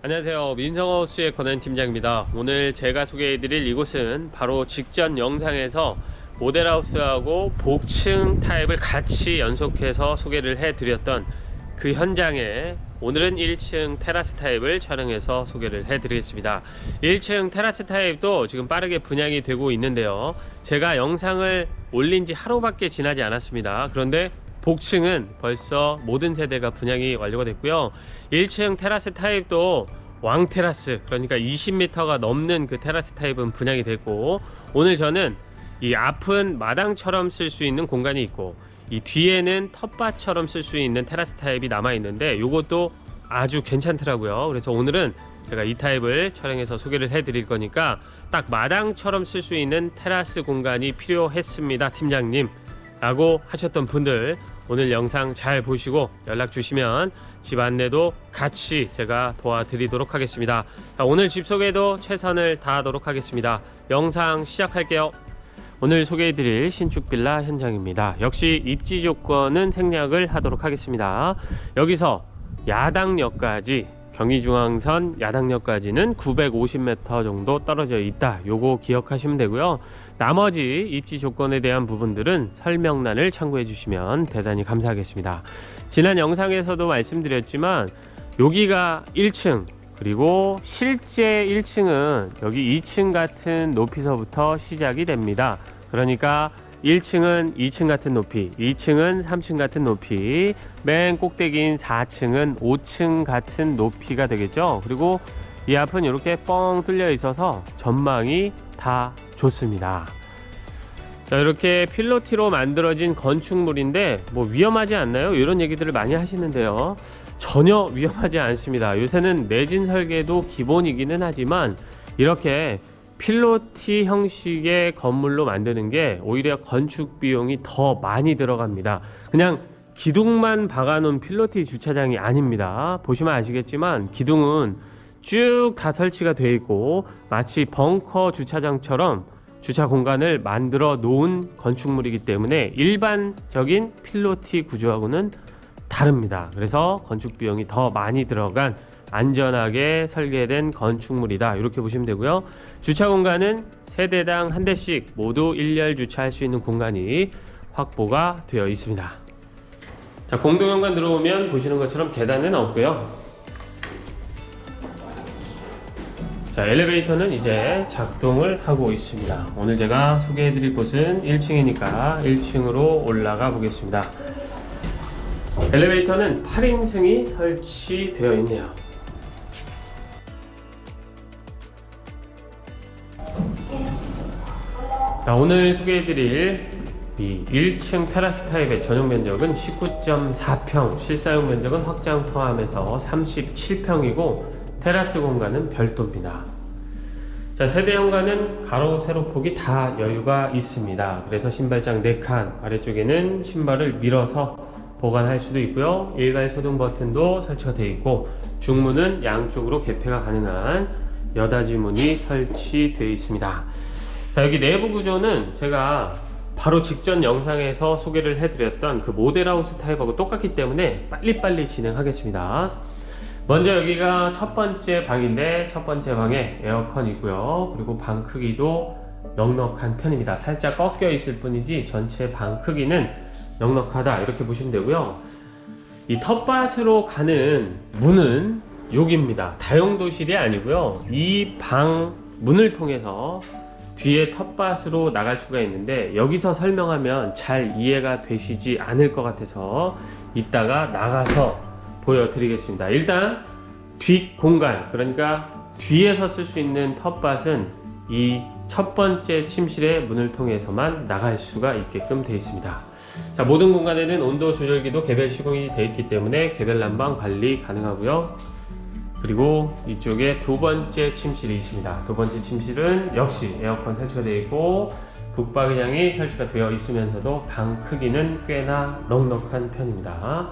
안녕하세요. 민성하우스의 권한 팀장입니다. 오늘 제가 소개해드릴 이곳은 바로 직전 영상에서 모델하우스하고 복층 타입을 같이 연속해서 소개를 해드렸던 그 현장에 오늘은 1층 테라스 타입을 촬영해서 소개를 해드리겠습니다. 1층 테라스 타입도 지금 빠르게 분양이 되고 있는데요. 제가 영상을 올린 지 하루밖에 지나지 않았습니다. 그런데 복층은 벌써 모든 세대가 분양이 완료가 됐고요. 1층 테라스 타입도 왕 테라스 그러니까 20m가 넘는 그 테라스 타입은 분양이 됐고 오늘 저는 이 앞은 마당처럼 쓸 수 있는 공간이 있고 이 뒤에는 텃밭처럼 쓸 수 있는 테라스 타입이 남아 있는데 이것도 아주 괜찮더라고요. 그래서 오늘은 제가 이 타입을 촬영해서 소개를 해드릴 거니까 딱 마당처럼 쓸 수 있는 테라스 공간이 필요했습니다, 팀장님. 라고 하셨던 분들 오늘 영상 잘 보시고 연락 주시면 집 안내도 같이 제가 도와드리도록 하겠습니다. 자, 오늘 집 소개도 최선을 다하도록 하겠습니다. 영상 시작할게요. 오늘 소개해드릴 신축 빌라 현장입니다. 역시 입지 조건은 생략을 하도록 하겠습니다. 여기서 야당역까지 경의중앙선 야당역까지는 950m 정도 떨어져 있다. 요거 기억하시면 되고요. 나머지 입지 조건에 대한 부분들은 설명란을 참고해 주시면 대단히 감사하겠습니다. 지난 영상에서도 말씀드렸지만 여기가 1층 그리고 실제 1층은 여기 2층 같은 높이서부터 시작이 됩니다. 그러니까 1층은 2층 같은 높이, 2층은 3층 같은 높이, 맨 꼭대기인 4층은 5층 같은 높이가 되겠죠. 그리고 이 앞은 이렇게 뻥 뚫려 있어서 전망이 다 좋습니다. 자, 이렇게 필로티로 만들어진 건축물인데 뭐 위험하지 않나요? 이런 얘기들을 많이 하시는데요. 전혀 위험하지 않습니다. 요새는 내진 설계도 기본이기는 하지만 이렇게 필로티 형식의 건물로 만드는 게 오히려 건축 비용이 더 많이 들어갑니다. 그냥 기둥만 박아놓은 필로티 주차장이 아닙니다. 보시면 아시겠지만 기둥은 쭉 다 설치가 되어 있고 마치 벙커 주차장처럼 주차 공간을 만들어 놓은 건축물이기 때문에 일반적인 필로티 구조하고는 다릅니다. 그래서 건축 비용이 더 많이 들어간 안전하게 설계된 건축물이다. 이렇게 보시면 되고요. 주차 공간은 세대당 한 대씩 모두 일렬 주차할 수 있는 공간이 확보가 되어 있습니다. 자, 공동현관 들어오면 보시는 것처럼 계단은 없고요. 자, 엘리베이터는 이제 작동을 하고 있습니다. 오늘 제가 소개해 드릴 곳은 1층이니까 1층으로 올라가 보겠습니다. 엘리베이터는 8인승이 설치되어 있네요. 자, 오늘 소개해드릴 이 1층 테라스 타입의 전용 면적은 19.4평, 실사용 면적은 확장 포함해서 37평이고 테라스 공간은 별도입니다. 자, 세대 현관은 가로, 세로 폭이 다 여유가 있습니다. 그래서 신발장 4칸, 아래쪽에는 신발을 밀어서 보관할 수도 있고요. 일괄 소등 버튼도 설치가 되어 있고 중문은 양쪽으로 개폐가 가능한 여닫이 문이 설치되어 있습니다. 자, 여기 내부 구조는 제가 바로 직전 영상에서 소개를 해드렸던 그 모델하우스 타입하고 똑같기 때문에 빨리빨리 진행하겠습니다. 먼저 여기가 첫 번째 방인데 첫 번째 방에 에어컨 있고요. 그리고 방 크기도 넉넉한 편입니다. 살짝 꺾여 있을 뿐이지 전체 방 크기는 넉넉하다 이렇게 보시면 되고요. 이 텃밭으로 가는 문은 여기입니다. 다용도실이 아니고요. 이 방 문을 통해서 뒤에 텃밭으로 나갈 수가 있는데 여기서 설명하면 잘 이해가 되시지 않을 것 같아서 이따가 나가서 보여드리겠습니다. 일단 뒷 공간 그러니까 뒤에서 쓸 수 있는 텃밭은 이 첫 번째 침실의 문을 통해서만 나갈 수가 있게끔 되어 있습니다. 자, 모든 공간에는 온도 조절기도 개별 시공이 되어 있기 때문에 개별 난방 관리 가능하고요. 그리고 이쪽에 두 번째 침실이 있습니다. 두 번째 침실은 역시 에어컨 설치가 되어 있고 북박이장이 설치가 되어 있으면서도 방 크기는 꽤나 넉넉한 편입니다.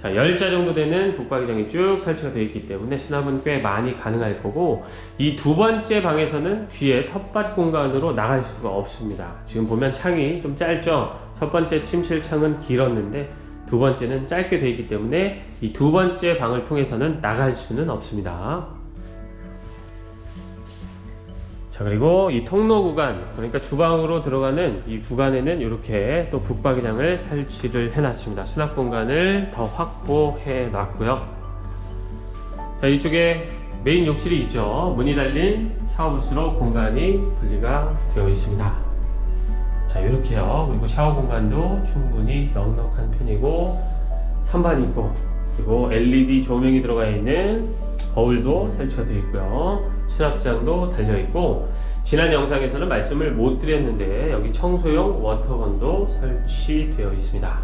자, 10자 정도 되는 북박이장이 쭉 설치가 되어 있기 때문에 수납은 꽤 많이 가능할 거고 이 두 번째 방에서는 뒤에 텃밭 공간으로 나갈 수가 없습니다. 지금 보면 창이 좀 짧죠? 첫 번째 침실 창은 길었는데 두 번째는 짧게 되어 있기 때문에 이 두 번째 방을 통해서는 나갈 수는 없습니다. 자 그리고 이 통로 구간 그러니까 주방으로 들어가는 이 구간에는 이렇게 또 붙박이장을 설치를 해놨습니다. 수납 공간을 더 확보해 놨고요. 자 이쪽에 메인 욕실이 있죠. 문이 달린 샤워부스로 공간이 분리가 되어 있습니다. 자 이렇게요. 그리고 샤워 공간도 충분히 넉넉한 편이고 선반이 있고 그리고 LED 조명이 들어가 있는 거울도 설치가 되어 있고요. 수납장도 달려 있고 지난 영상에서는 말씀을 못 드렸는데 여기 청소용 워터건도 설치되어 있습니다.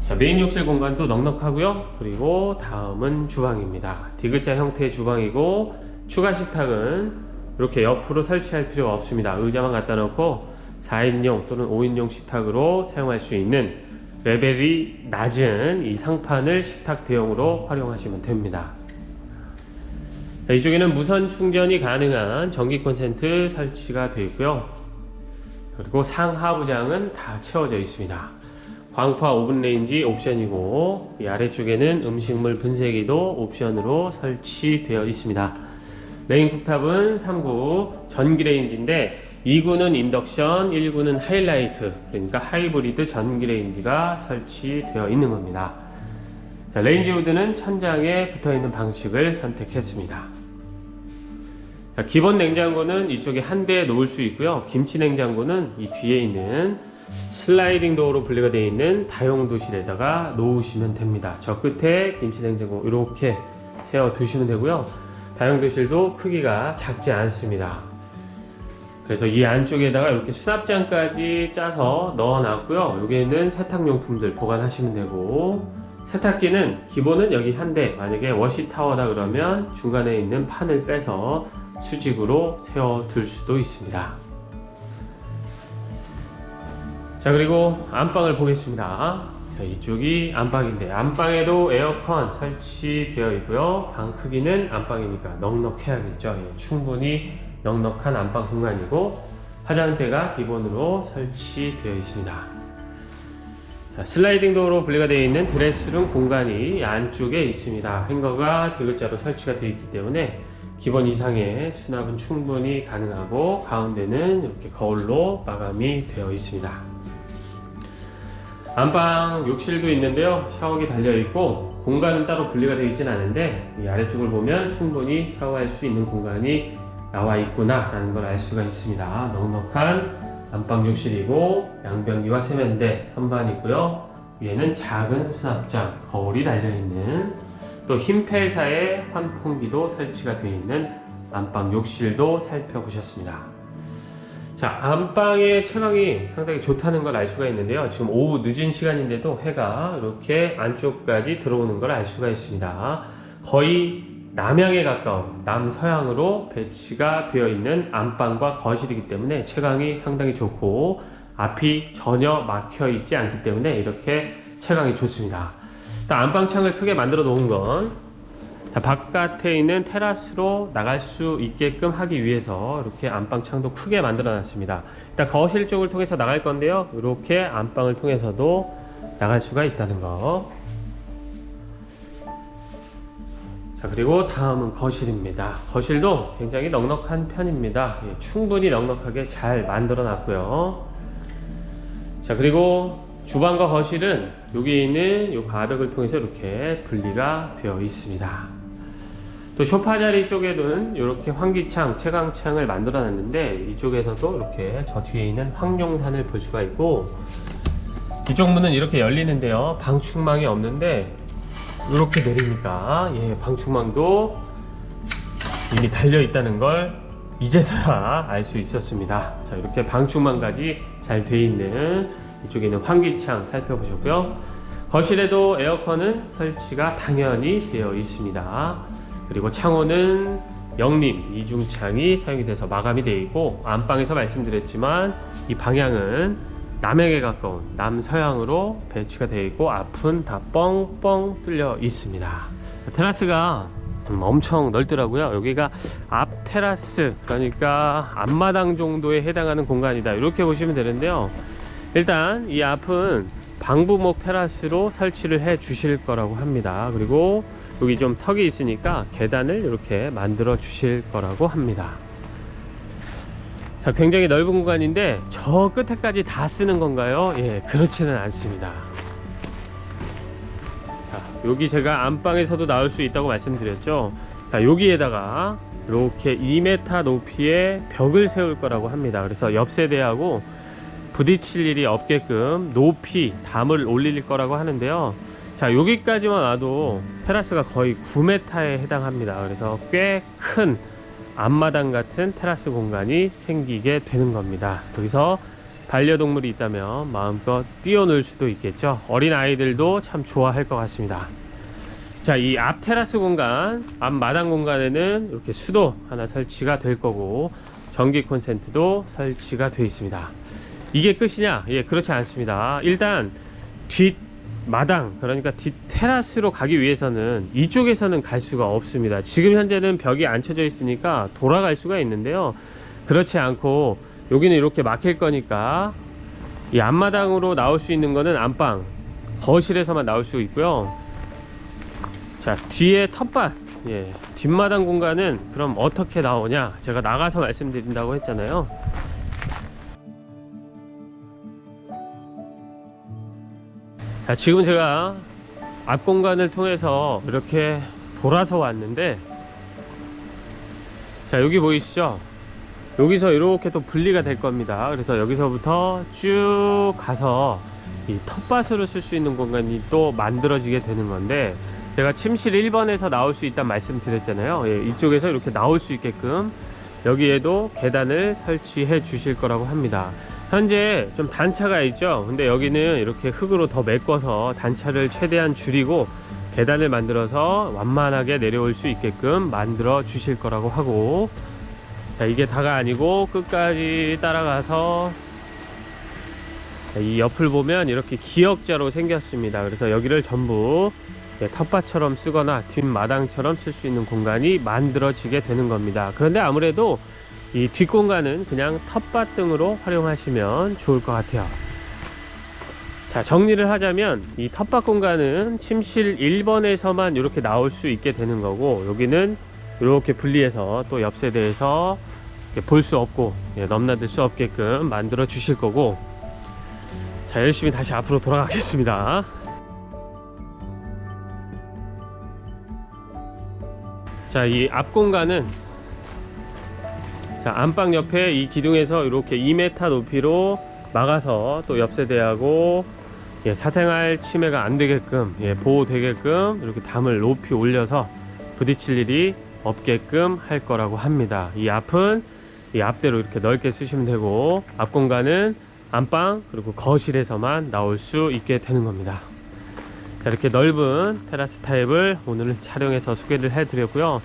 자, 메인 욕실 공간도 넉넉하고요. 그리고 다음은 주방입니다. 디귿자 형태의 주방이고 추가 식탁은 이렇게 옆으로 설치할 필요가 없습니다. 의자만 갖다 놓고 4인용 또는 5인용 식탁으로 사용할 수 있는 레벨이 낮은 이 상판을 식탁 대용으로 활용하시면 됩니다 자, 이쪽에는 무선 충전이 가능한 전기 콘센트 설치가 되어 있고요. 그리고 상하부장은 다 채워져 있습니다. 광파 오븐 레인지 옵션이고 이 아래쪽에는 음식물 분쇄기도 옵션으로 설치되어 있습니다. 메인 쿡탑은 3구 전기 레인지인데 2구는 인덕션, 1구는 하이라이트 그러니까 하이브리드 전기 레인지가 설치되어 있는 겁니다. 자, 레인지 후드는 천장에 붙어 있는 방식을 선택했습니다. 자, 기본 냉장고는 이쪽에 한 대에 놓을 수 있고요. 김치 냉장고는 이 뒤에 있는 슬라이딩 도어로 분리가 되어 있는 다용 도실에다가 놓으시면 됩니다. 저 끝에 김치 냉장고 이렇게 세워 두시면 되고요. 다용 도실도 크기가 작지 않습니다. 그래서 이 안쪽에다가 이렇게 수납장까지 짜서 넣어놨고요. 여기에는 세탁용품들 보관하시면 되고 세탁기는 기본은 여기 한 대, 만약에 워시타워다 그러면 중간에 있는 판을 빼서 수직으로 세워둘 수도 있습니다. 자, 그리고 안방을 보겠습니다. 자, 이쪽이 안방인데, 안방에도 에어컨 설치되어 있고요. 방 크기는 안방이니까 넉넉해야겠죠. 예, 충분히 넉넉한 안방 공간이고, 화장대가 기본으로 설치되어 있습니다. 자, 슬라이딩 도어로 분리가 되어 있는 드레스룸 공간이 안쪽에 있습니다. 행거가 디귿자로 설치가 되어 있기 때문에 기본 이상의 수납은 충분히 가능하고 가운데는 이렇게 거울로 마감이 되어 있습니다. 안방 욕실도 있는데요. 샤워기 달려 있고 공간은 따로 분리가 되어 있진 않은데 이 아래쪽을 보면 충분히 샤워할 수 있는 공간이 나와 있구나라는 걸 알 수가 있습니다. 넉넉한 안방 욕실이고 양변기와 세면대 선반이고요. 위에는 작은 수납장, 거울이 달려있는 또 흰폐사의 환풍기도 설치가 되어 있는 안방 욕실도 살펴보셨습니다. 자, 안방의 채광이 상당히 좋다는 걸 알 수가 있는데요. 지금 오후 늦은 시간인데도 해가 이렇게 안쪽까지 들어오는 걸 알 수가 있습니다. 거의 남향에 가까운 남서향으로 배치가 되어 있는 안방과 거실이기 때문에 채광이 상당히 좋고 앞이 전혀 막혀 있지 않기 때문에 이렇게 채광이 좋습니다. 일단 안방 창을 크게 만들어 놓은 건 자, 바깥에 있는 테라스로 나갈 수 있게끔 하기 위해서 이렇게 안방 창도 크게 만들어 놨습니다. 일단 거실 쪽을 통해서 나갈 건데요. 이렇게 안방을 통해서도 나갈 수가 있다는 거. 자 그리고 다음은 거실입니다. 거실도 굉장히 넉넉한 편입니다. 예, 충분히 넉넉하게 잘 만들어 놨고요. 자 그리고 주방과 거실은 여기 있는 이 가벽을 통해서 이렇게 분리가 되어 있습니다. 또 소파 자리 쪽에는 이렇게 환기창, 채광창을 만들어 놨는데 이쪽에서도 이렇게 저 뒤에 있는 황룡산을 볼 수가 있고 이쪽 문은 이렇게 열리는데요. 방충망이 없는데 이렇게 내리니까 예, 방충망도 이미 달려 있다는 걸 이제서야 알 수 있었습니다. 자, 이렇게 방충망까지 잘 돼 있는 이쪽에 있는 환기창 살펴보셨고요. 거실에도 에어컨은 설치가 당연히 되어 있습니다. 그리고 창호는 영림 이중창이 사용이 돼서 마감이 되어 있고 안방에서 말씀드렸지만 이 방향은 남향에 가까운 남서향으로 배치가 되어 있고 앞은 다 뻥뻥 뚫려 있습니다. 테라스가 음, 엄청 넓더라고요. 여기가 앞 테라스 그러니까 앞마당 정도에 해당하는 공간이다. 이렇게 보시면 되는데요. 일단 이 앞은 방부목 테라스로 설치를 해 주실 거라고 합니다. 그리고 여기 좀 턱이 있으니까 계단을 이렇게 만들어 주실 거라고 합니다. 자, 굉장히 넓은 공간인데 저 끝에까지 다 쓰는 건가요? 예, 그렇지는 않습니다. 자, 여기 제가 안방에서도 나올 수 있다고 말씀드렸죠. 자, 여기에다가 이렇게 2m 높이의 벽을 세울 거라고 합니다. 그래서 옆 세대하고 부딪힐 일이 없게끔 높이 담을 올릴 거라고 하는데요. 자, 여기까지만 와도 테라스가 거의 9m에 해당합니다. 그래서 꽤큰 앞마당 같은 테라스 공간이 생기게 되는 겁니다. 여기서 반려동물이 있다면 마음껏 뛰어놀 수도 있겠죠. 어린 아이들도 참 좋아할 것 같습니다. 자, 이 앞 테라스 공간, 앞 마당 공간에는 이렇게 수도 하나 설치가 될 거고 전기 콘센트도 설치가 되어 있습니다. 이게 끝이냐? 예, 그렇지 않습니다. 일단 뒷 마당, 그러니까 뒷 테라스로 가기 위해서는 이쪽에서는 갈 수가 없습니다. 지금 현재는 벽이 안 쳐져 있으니까 돌아갈 수가 있는데요. 그렇지 않고 여기는 이렇게 막힐 거니까 이 앞마당으로 나올 수 있는 거는 안방, 거실에서만 나올 수 있고요. 자, 뒤에 텃밭, 예, 뒷마당 공간은 그럼 어떻게 나오냐? 제가 나가서 말씀드린다고 했잖아요. 자, 지금 제가 앞 공간을 통해서 이렇게 돌아서 왔는데, 자, 여기 보이시죠? 여기서 이렇게 또 분리가 될 겁니다. 그래서 여기서부터 쭉 가서 이 텃밭으로 쓸 수 있는 공간이 또 만들어지게 되는 건데, 제가 침실 1번에서 나올 수 있다 말씀드렸잖아요. 예, 이쪽에서 이렇게 나올 수 있게끔 여기에도 계단을 설치해 주실 거라고 합니다. 현재 좀 단차가 있죠. 근데 여기는 이렇게 흙으로 더 메꿔서 단차를 최대한 줄이고 계단을 만들어서 완만하게 내려올 수 있게끔 만들어 주실 거라고 하고 자, 이게 다가 아니고 끝까지 따라가서 자, 이 옆을 보면 이렇게 기역자로 생겼습니다. 그래서 여기를 전부 예, 텃밭처럼 쓰거나 뒷마당처럼 쓸 수 있는 공간이 만들어지게 되는 겁니다. 그런데 아무래도 이 뒷공간은 그냥 텃밭 등으로 활용하시면 좋을 것 같아요. 자, 정리를 하자면 이 텃밭 공간은 침실 1번에서만 이렇게 나올 수 있게 되는 거고 여기는 이렇게 분리해서 또 옆 세대에서 볼 수 없고 예, 넘나들 수 없게끔 만들어 주실 거고 자, 열심히 다시 앞으로 돌아가겠습니다. 자, 이 앞 공간은 자, 안방 옆에 이 기둥에서 이렇게 2m 높이로 막아서 또 옆 세대하고 예, 사생활 침해가 안 되게끔 예, 보호되게끔 이렇게 담을 높이 올려서 부딪힐 일이 없게끔 할 거라고 합니다. 이 앞은 이 앞대로 이렇게 넓게 쓰시면 되고 앞 공간은 안방 그리고 거실에서만 나올 수 있게 되는 겁니다. 자, 이렇게 넓은 테라스 타입을 오늘 촬영해서 소개를 해드렸고요.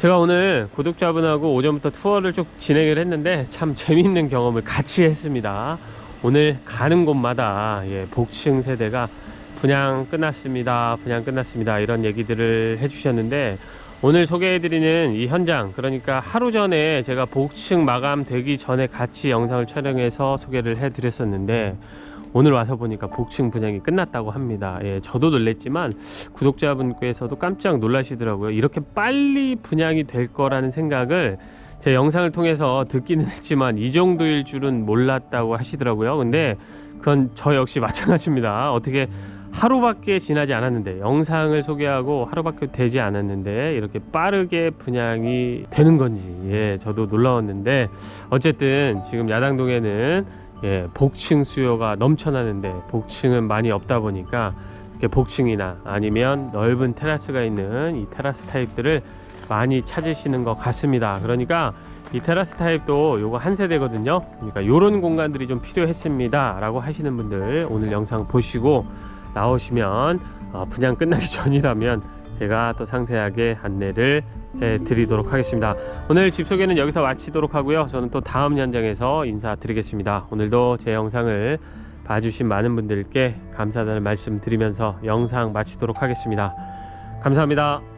제가 오늘 구독자분하고 오전부터 투어를 쭉 진행을 했는데 참 재밌는 경험을 같이 했습니다. 오늘 가는 곳마다 예, 복층 세대가 분양 끝났습니다. 분양 끝났습니다. 이런 얘기들을 해주셨는데 오늘 소개해드리는 이 현장 그러니까 하루 전에 제가 복층 마감되기 전에 같이 영상을 촬영해서 소개를 해드렸었는데 오늘 와서 보니까 복층 분양이 끝났다고 합니다. 예, 저도 놀랬지만 구독자분께서도 깜짝 놀라시더라고요. 이렇게 빨리 분양이 될 거라는 생각을 제 영상을 통해서 듣기는 했지만 이 정도일 줄은 몰랐다고 하시더라고요. 근데 그건 저 역시 마찬가지입니다. 어떻게 하루밖에 지나지 않았는데 영상을 소개하고 하루밖에 되지 않았는데 이렇게 빠르게 분양이 되는 건지 예 저도 놀라웠는데 어쨌든 지금 야당동에는 예, 복층 수요가 넘쳐나는데 복층은 많이 없다 보니까 복층이나 아니면 넓은 테라스가 있는 이 테라스 타입들을 많이 찾으시는 것 같습니다. 그러니까 이 테라스 타입도 요거 한 세대거든요. 그러니까 요런 공간들이 좀 필요했습니다. 라고 하시는 분들 오늘 영상 보시고 나오시면 어, 분양 끝나기 전이라면 제가 또 상세하게 안내를 해 드리도록 하겠습니다. 오늘 집 소개는 여기서 마치도록 하고요. 저는 또 다음 현장에서 인사드리겠습니다. 오늘도 제 영상을 봐주신 많은 분들께 감사하다는 말씀 드리면서 영상 마치도록 하겠습니다. 감사합니다.